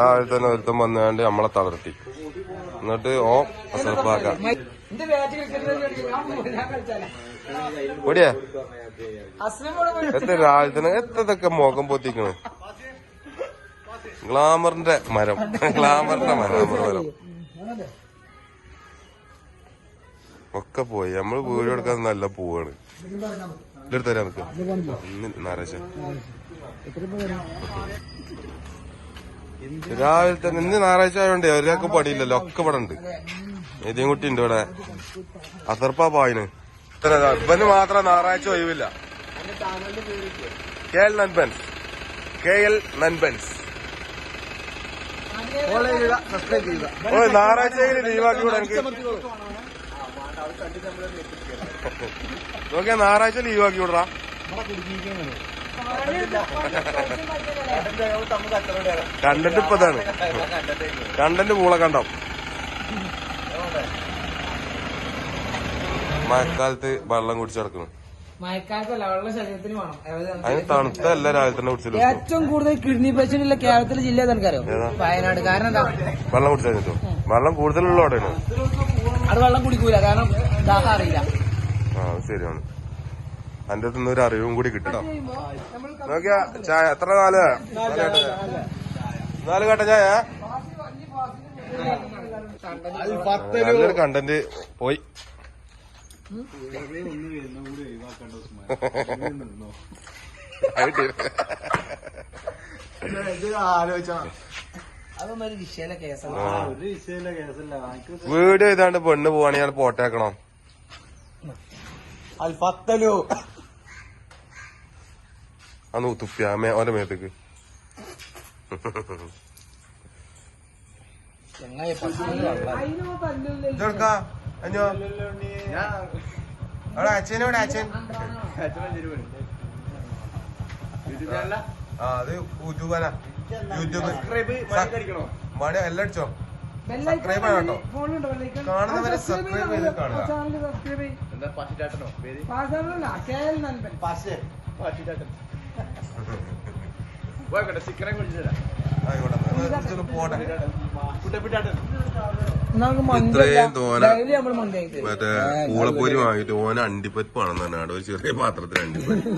രാവിലെ തന്നെ ഒരുത്തം വന്നുകൊണ്ട് നമ്മളെ തളർത്തി. എന്നിട്ട് ഓ അസർപ്പാക്ക എത്ര രാവിലെ തന്നെ എത്രതൊക്കെ മുഖം പൊത്തിക്കണ്? ഗ്ലാമറിന്റെ മരം. ഗ്ലാമറിന്റെ മരം മരം. ഒക്കെ പോയി. നമ്മൾ വീട് എടുക്കാൻ നല്ല പോവാണ്. ഇതെടുത്തരാ നമുക്ക്. നാരാശ രാവിലെ തന്നെ ഇന്ന് ഞായറാഴ്ച ആയതുകൊണ്ട് ഒരാൾക്ക് പണിയില്ലല്ലോ ഒക്കെ ഇവിടെ ഉണ്ട്. നിതിൻ കുട്ടി ഉണ്ട് ഇവിടെ. അസർപ്പാ പായിന്. ഇവന് മാത്രം ഞായറാഴ്ച ഒഴിവില്ല. K L നൻപൻസ്. K L നൻപൻസ്. ഞായറാഴ്ച ലീവാക്കി വിടാ എനിക്ക്. ഞായറാഴ്ച ലീവാക്കി വിടറാ. കണ്ടന്റ് ഇപ്പൊ ഇതാണ്. കണ്ടന്റ് പൂള കണ്ടം? മഴക്കാലത്ത് വെള്ളം കുടിച്ചു കിടക്കുന്നു മഴക്കാലത്തല്ല വെള്ളം ശരീരത്തിന് വേണം. അതായത് അതിന് തണുത്തല്ല രാവിലെ തന്നെ കുടിച്ചിട്ട് ഏറ്റവും കൂടുതൽ കിഡ്നി പേഷ്യന്റ് ഉള്ള കേരളത്തിലെ ജില്ല ഏതാ? വയനാട്. കാരണം എന്താ? വെള്ളം കുടിച്ചു വെള്ളം കൂടുതലുള്ള അവിടെയാണ്. അത് വെള്ളം കുടിക്കൂല. കാരണം ദാഹം അറിയില്ല. ആ ശരിയാണ്. എന്റെ അടുത്ത് ഒരു അറിവും കൂടി കിട്ടണം നോക്കിയാ ചായ എത്ര നാല് നാല് കേട്ട ചായ. നല്ലൊരു കണ്ടന്റ് പോയി. വീട് ഇതാണ്ട് പെണ്ണ് പോവാണെങ്കിൽ പോട്ടേക്കണം? പോട്ടേക്കണം അൽഫത്തലു അന്ന് തുപ്പിയ മേ ഓന്റെ മേത്തേക്ക് അച്ഛനോടെ അച്ഛൻ ആ അത് യൂട്യൂബാനാ യൂട്യൂബ് മണി എല്ലാം അടിച്ചോ. സബ്സ്ക്രൈബ് ആണ്? കാണുന്നവരെ ആ, സബ്സ്ക്രൈബ്. ചെയ്ത് കാണുക. ആ, ചാനൽ സബ്സ്ക്രൈബ് ചെയ്യ്. മറ്റേ പൂളപ്പൊരി വാങ്ങിട്ട് ഓന അണ്ടിപ്പരിപ്പാണെന്ന് തന്നെ ഒരു ചെറിയ പാത്രത്തിൽ അണ്ടിപ്പരിപ്പ്.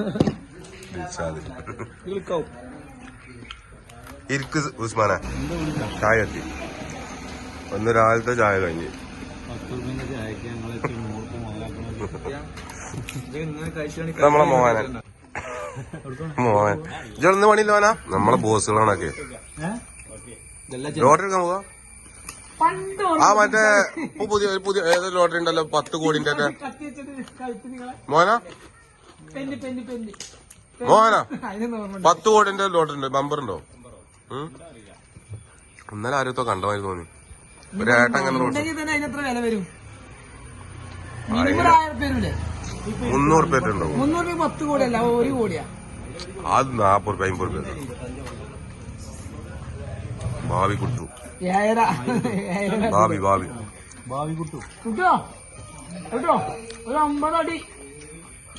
ഇരിക്ക് ഉസ്മാന. ചായ എത്തി ഒന്ന് രാവിലത്തെ ചായ കഴിഞ്ഞ്. നമ്മളെ മോഹനൻ മോഹൻ ഇജൊന്ന് പണിയില്ലോനാ നമ്മളെ ബോസുകളാണൊക്കെ. ലോട്ടറി എടുക്കാൻ പോവാ? ആ മറ്റേ ഇപ്പൊ പുതിയ ഒരു പുതിയ ഏതൊരു ലോട്ടറി ഉണ്ടല്ലോ? പത്ത് കോടിന്റെ ഒക്കെ. മോന? ഓർമ്മ പത്ത് കോടിന്റെ ലോട്ടറി ഉണ്ട്? ബമ്പർ ഉണ്ടോ? ഉം? ഇന്നലെ ആരും കണ്ടമായി തോന്നി. ഒരു ഏട്ടൻ മുന്നൂറ് പേര് ഉണ്ടോ മുന്നൂറ് രൂപ പത്ത് കോടിയല്ല ഒരു കോടിയാ. അത് നാപ്പത് റുപ്യ അമ്പത് റുപ്യ ഭാവി കുട്ടു. ഏഴര. ഏഴര ഭാവി ഭാവി. ഭാവി കുട്ടു. കിട്ടോ? കുട്ടോ ഒരു അമ്പത് അടി.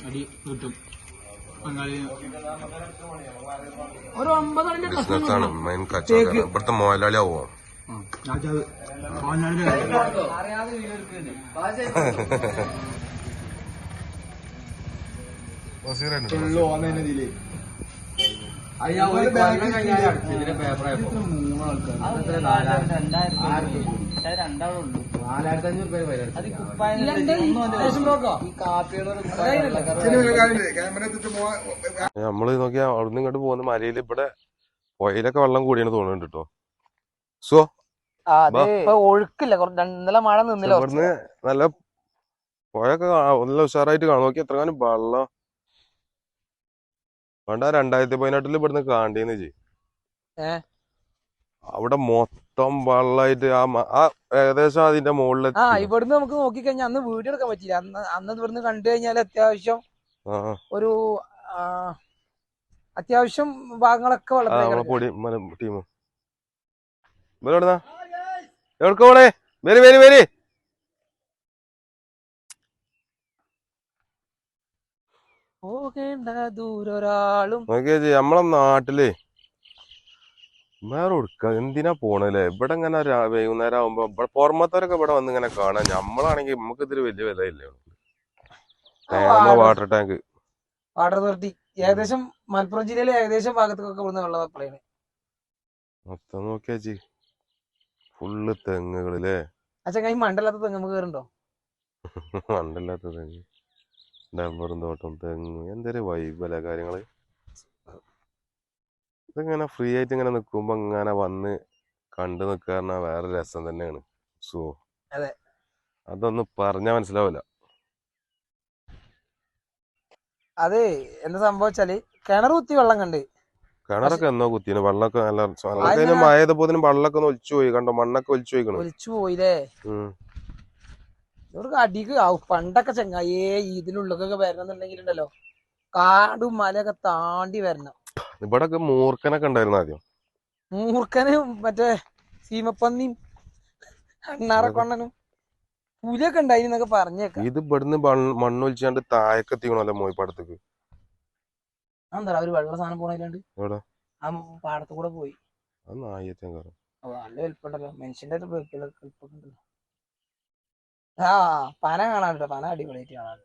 അടി കിട്ടും. ഒരു അമ്പത് അടിന്റെ കഷ്ണം ബിസിനസ്സാണ് മെയിൻ കച്ചവടം. ഇവിടുത്തെ മോഹൻലാലി ആവോ? അറിയാതെ നമ്മൾ നോക്കിയാ അവിടുന്ന് ഇങ്ങോട്ട് പോകുന്ന മലയിൽ ഇവിടെ പുഴയിലൊക്കെ വെള്ളം കൂടിയാണ് തോന്നുന്നുണ്ട് കേട്ടോ. സോ ഒഴുക്കില്ല. കുറച്ച് ഇന്നലെ മഴ നിന്നില്ല. ഇവിടുന്ന് നല്ല പുഴയൊക്കെ നല്ല ഉഷാറായിട്ട് കാണും. നോക്കി എത്ര കാലം വെള്ളം വേണ്ട രണ്ടായിരത്തി പതിനെട്ടിൽ ഇവിടുന്ന് കാണ്ടീന്ന് ചെയ്? അവിടെ മൊത്തം വെള്ളമായിട്ട് ആ ഏകദേശം അതിന്റെ മുകളിൽ ആ ഇവിടുന്ന് നമുക്ക് നോക്കിക്കഴിഞ്ഞാൽ അന്ന് വീഡിയോ എടുക്കാൻ പറ്റില്ല അന്ന് അന്ന് ഇവിടുന്ന് കണ്ടു കഴിഞ്ഞാൽ അത്യാവശ്യം ഒരു അത്യാവശ്യം ഭാഗങ്ങളൊക്കെ വെള്ളത്തിൽ പൊടി ടീം ഇവരെവിടുന്നാ? എവിടെ വരി വരി വരി. പോകേണ്ട ദൂരൊരാളും. നോക്കിയാ നമ്മളെ നാട്ടിൽ വേറെ കൊടുക്ക എന്തിനാ പോണല്ലേ ഇവിടെ ഇങ്ങനെ വൈകുന്നേരം ആവുമ്പോ ഇവിടെ പുറമത്തവരൊക്കെ ഇവിടെ വന്ന് ഇങ്ങനെ കാണാൻ നമ്മളാണെങ്കിൽ നമുക്ക് ഇതിൽ വലിയ വിലയില്ലേ? ഇല്ലേ വാട്ടർ ടാങ്ക്. Water authority. ഏകദേശം മലപ്പുറം ജില്ലയിലെ ഏകദേശം ഭാഗത്തൊക്കെ ഇവിടുന്ന് വെള്ളം സപ്ലൈ മൊത്തം നോക്കിയാച്ചി ഫുള്ള് തെങ്ങുകളില്ലേ അച്ഛൻ ചങ്ങായി മണ്ടല്ലാത്ത തെങ്ങ് നമുക്ക് കയറുണ്ടോ മണ്ടല്ലാത്ത തെങ്ങ്. ഡബ്ബറും തോട്ടം തെങ്ങ് എന്തൊരു വൈബല്ലേ കാര്യങ്ങൾ ഇതിങ്ങനെ ഫ്രീ ആയിട്ട് ഇങ്ങനെ നിൽക്കുമ്പോൾ ഇങ്ങനെ വന്ന് കണ്ടു നിക്കാറിന വേറെ രസം തന്നെയാണ്. സോ അതെ. അതൊന്നും പറഞ്ഞാൽ മനസ്സിലാവില്ല അതെ എന്താ സംഭവം വെച്ചാൽ കിണർ കുത്തി വെള്ളം കണ്ട്. കിണറൊക്കെ എന്നോ കുത്തിന് വെള്ളമൊക്കെ നല്ല മഴ വെള്ളമൊക്കെ ഒലിച്ചു പോയി. കണ്ടോ? മണ്ണൊക്കെ ഒലിച്ചു പോയിക്കണു. ഒലിച്ചു പോയില്ലേ? ഇവർക്ക് അടിക്ക് ആവും പണ്ടൊക്കെ ചെങ്ങായേ ഇതിനുള്ളിലൊക്കെ വരണമെന്നുണ്ടെങ്കിൽ ഉണ്ടല്ലോ കാടും മലയൊക്കെ താണ്ടി വരണം. ഇവിടെ മൂർഖനൊക്കെ ഉണ്ടായിരുന്നു ആദ്യം. മൂർഖനും മറ്റേ സീമപ്പന്നിയും അണ്ണാറക്കൊണ്ണനും പുലിയൊക്കെ ഉണ്ടായിന്നൊക്കെ പറഞ്ഞേക്കാം. ഇത് ഇവിടുന്ന് മണ്ണ് താഴേക്ക് താഴെക്കെത്തിക്കണല്ലോ മോയിപ്പാടത്തേക്ക്. എന്താ ഒരു വെള്ള സാധനം പോണില്ലാണ്ട്? ആ പാടത്ത് കൂടെ പോയി. നല്ല വലിപ്പുണ്ടല്ലോ മനുഷ്യന്റെ ഒരു ഉണ്ടല്ലോ ആ പന കാണാനുണ്ട്. പന അടിപൊളിയായിട്ട് കാണാൻ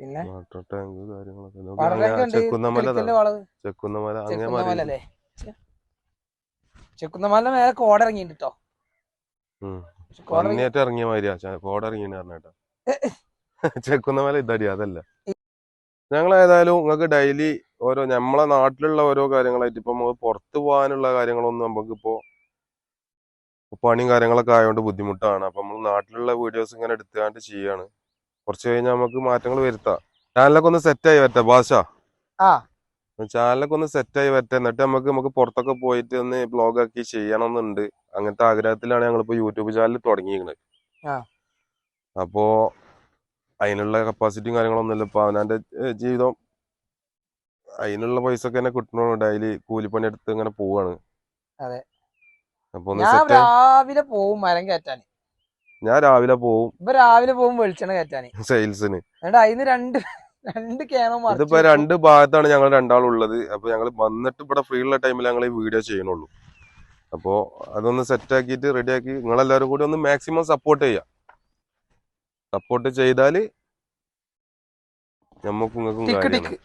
പിന്നെ? വാട്ടർ ടാങ്ക് കാര്യങ്ങളൊക്കെ. ചെക്കുന്നമല മേലെ കോടിറങ്ങിണ്ട് കേട്ടോ ഉം. ഇറങ്ങിയ മാതിരിയാ കോട ഇറങ്ങിയെന്ന് പറഞ്ഞേട്ടാ ചെക്കുന്നമല ഇതടി അതല്ല. ഞങ്ങൾ ഏതായാലും നിങ്ങൾക്ക് ഡെയിലി ഓരോ നമ്മളെ നാട്ടിലുള്ള ഓരോ കാര്യങ്ങളായിട്ട് ഇപ്പൊ നമുക്ക് പുറത്ത് പോകാനുള്ള കാര്യങ്ങളൊന്നും നമുക്ക് ഇപ്പോ പണിയും കാര്യങ്ങളൊക്കെ ആയതുകൊണ്ട് ബുദ്ധിമുട്ടാണ്. അപ്പൊ നമ്മൾ നാട്ടിലുള്ള വീഡിയോസ് ഇങ്ങനെ എടുത്തുകൊണ്ട് ചെയ്യാണ്. കുറച്ച് കഴിഞ്ഞാൽ നമുക്ക് മാറ്റങ്ങൾ വരുത്താം. ചാനലൊക്കെ ഒന്ന് ആയി വരട്ടെ ഭാഷ ചാനലൊക്കെ ഒന്ന് ആയി വരട്ടെ. എന്നിട്ട് നമുക്ക് നമുക്ക് പുറത്തൊക്കെ പോയിട്ട് ഒന്ന് ബ്ലോഗ് ആക്കി ചെയ്യണമെന്നുണ്ട് അങ്ങനത്തെ ആഗ്രഹത്തിലാണ് ഞങ്ങളിപ്പോ യൂട്യൂബ് ചാനൽ തുടങ്ങിയിരിക്കുന്നത്. അപ്പോ അതിനുള്ള കപ്പാസിറ്റിയും കാര്യങ്ങളൊന്നുമില്ല ഇപ്പൊ അവനാന്റെ ജീവിതം അതിനുള്ള പൈസ ഒക്കെ തന്നെ കിട്ടണോ ഡെയിലി കൂലിപ്പണി എടുത്ത് ഇങ്ങനെ പോവാണ്. ഞാൻ രാവിലെ പോവും മരം കയറ്റാന്. ഞാൻ രാവിലെ പോവും. ഇപ്പൊ രാവിലെ പോവും വെളിച്ചെണ്ണ കയറ്റാന്. സെയിൽസിന്. എന്നിട്ട് അതിന് രണ്ട് രണ്ട് ക്യാമറ ഇതിപ്പോ രണ്ട് ഭാഗത്താണ് ഞങ്ങൾ രണ്ടാളുള്ളത് അപ്പൊ ഞങ്ങൾ വന്നിട്ട് ഇവിടെ ഫ്രീ ഉള്ള ടൈമിൽ ഞങ്ങൾ ഈ വീഡിയോ ചെയ്യണുള്ളൂ. അപ്പോ അതൊന്ന് സെറ്റ് ആക്കിയിട്ട് റെഡി ആക്കി നിങ്ങളെല്ലാവരും കൂടി ഒന്ന് മാക്സിമം സപ്പോർട്ട് ചെയ്യാം. സപ്പോർട്ട് ചെയ്താൽ നമുക്ക് നിങ്ങൾക്ക്